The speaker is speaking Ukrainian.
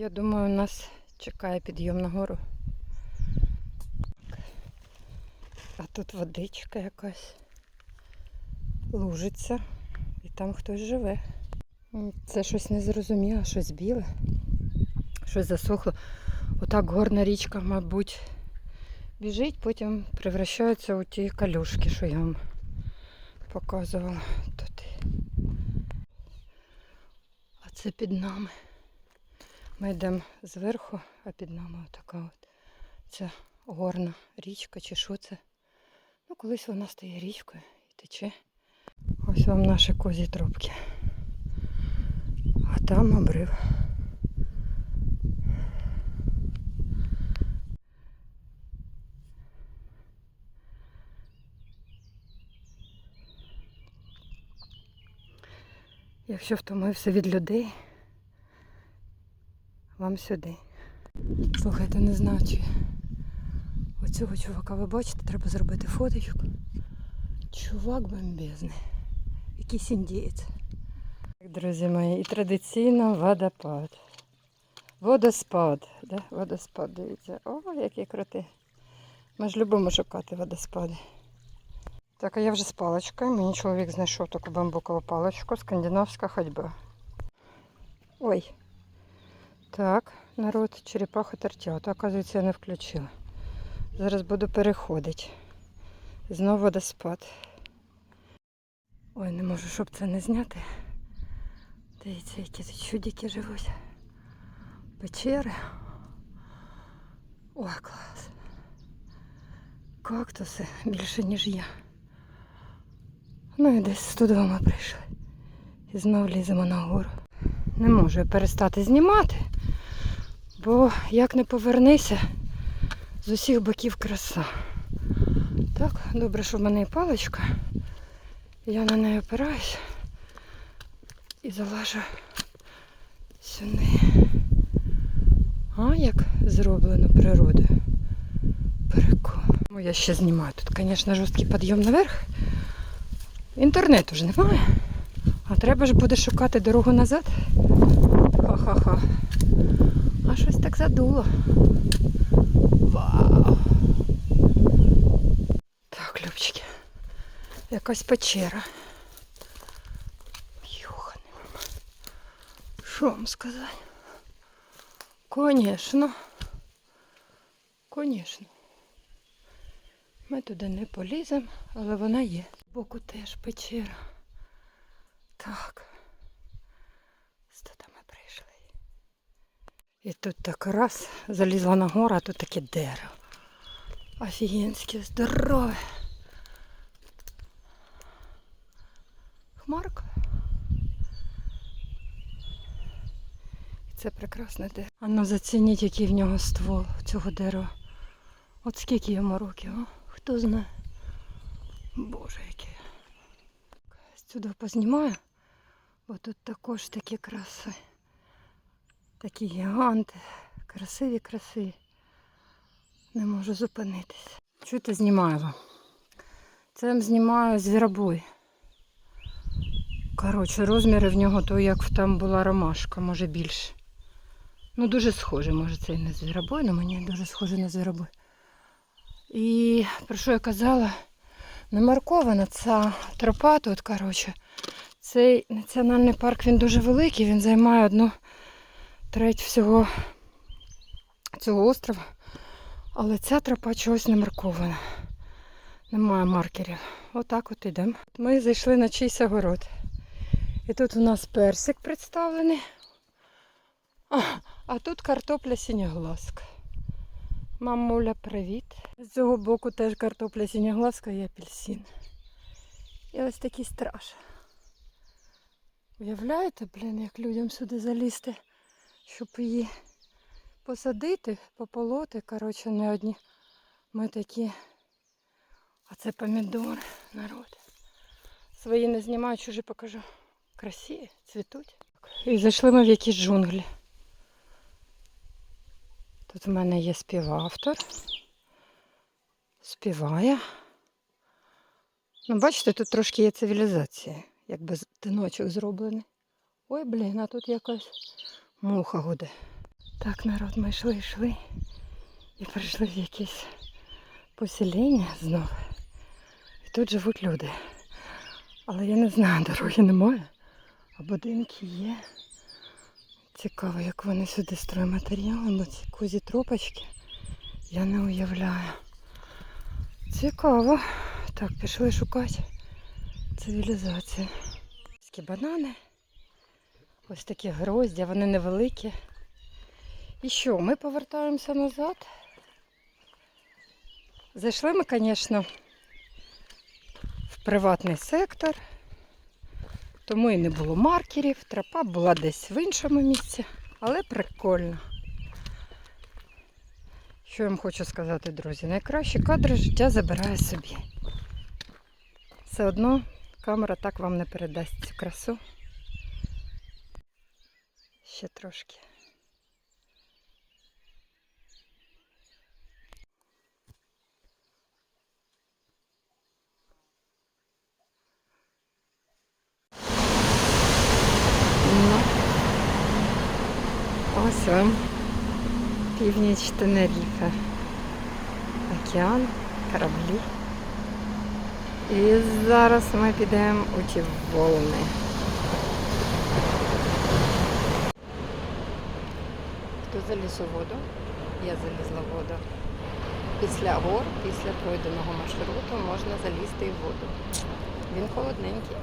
Я думаю, нас чекає підйом на гору. А тут водичка якась лужиться. І там хтось живе. Це щось незрозуміле, щось біле. Щось засохло. Отак горна річка, мабуть, біжить, потім превращається у ті калюшки, що я вам показувала тут. А це під нами. Ми йдемо зверху, а під нами отака от ця горна річка чи що це. Ну, колись вона стає річкою і тече. Ось вам наші козі тропки. А там обрив. Якщо втомився від людей, вам сюди. Слухайте, не знаю, чи оцього чувака ви бачите, треба зробити фоточку. Чувак бомбезний. Якийсь індієць. Так, друзі мої, і традиційно водопад. Водоспад. Да? Водоспад, дивіться. О, який крутий. Ми ж любимо шукати водоспади. Так, а я вже з паличкою. Мені чоловік знайшов таку бамбукову паличку, скандинавська ходьба. Ой. Так, народ, черепаха тертя. оказується, я не включила. Зараз буду переходити. Знову водоспад. Ой, не можу, щоб це не зняти. Дивіться, які тут чудики живуть. Печери. Ой, клас. Кактуси більше, ніж я. Ну і десь туди ми прийшли. І знов ліземо на гору. Не можу я перестати знімати, бо як не повернися, з усіх боків краса. Так, добре, що в мене є паличка. Я на неї опираюсь і залажу сюди. А як зроблено природою. Прикол. Ну, я ще знімаю. Тут, звісно, жорсткий підйом наверх. Інтернету ж немає. А треба ж буде шукати дорогу назад. Ха-ха-ха. А щось так задуло. Вау. Так, Любчики. Якась печера. Мама. Що вам сказати? Конечно. Конечно. Ми туди не поліземо, але вона є. З Боку теж печера. Так. Туди ми прийшли. І тут так раз залізла на гору, а тут таке дерево. Офігенське, здорове. Хмарка. Це прекрасне дерево. А ну зацініть, який в нього ствол цього дерева. От скільки йому років, а? хто знає. Боже, яке. Сюди познімаю, бо тут також такі краси. Такі гіганти. Красиві, красиві. Не можу зупинитись. Чуєте, знімаю. Це знімаю звіробой. Коротше, розміри в нього то, як там була ромашка, може більше. Ну, дуже схоже, може це і не звіробой, але мені дуже схоже на звіробой. І про що я казала? Не маркована ця тропа тут, коротше. Цей національний парк він дуже великий, він займає одну треть всього цього острова. Але ця тропа чогось не маркована. Немає маркерів. Отак от ідемо. Ми зайшли на чийсь огород. І тут у нас персик представлений. А, а тут картопля синьоглазка. Мамуля, привіт. З цього боку теж картопля синьоглазка і апельсин. І ось такий страж. Уявляєте, блін, як людям сюди залізти, щоб її посадити, пополоти. Коротше, не одні. Ми такі. А це помідори, народ. Свої не знімаю, чужі покажу. Красиві, цвітуть. І зайшли ми в якісь джунглі. Тут в мене є співавтор. Співає. Ну, бачите, тут трошки є цивілізація, якби тиночок зроблений. Ой, блін, а тут якась муха гуде. Так, народ, ми йшли, йшли і прийшли в якесь поселення знову. І тут живуть люди. Але я не знаю, дороги немає, а будинки є. Цікаво, як вони сюди стройматеріали, бо ці кузі тропочки я не уявляю. Цікаво. Так, пішли шукати цивілізацію. Банани. Ось такі гроздя, вони невеликі. І що, ми повертаємося назад. Зайшли ми, звісно, в приватний сектор, тому і не було маркерів. Тропа була десь в іншому місці, але прикольно. Що я вам хочу сказати, друзі? Найкращі кадри життя забирає собі. Все одно камера так вам не передасть цю красу. Ще трошки. Ну, ось вам північ Тенеріфе. Океан, кораблі. І зараз ми підемо у ті волни. Хто заліз у воду? Я залізла в воду. Після гор, після пройденого маршруту можна залізти в воду. Він холодненький.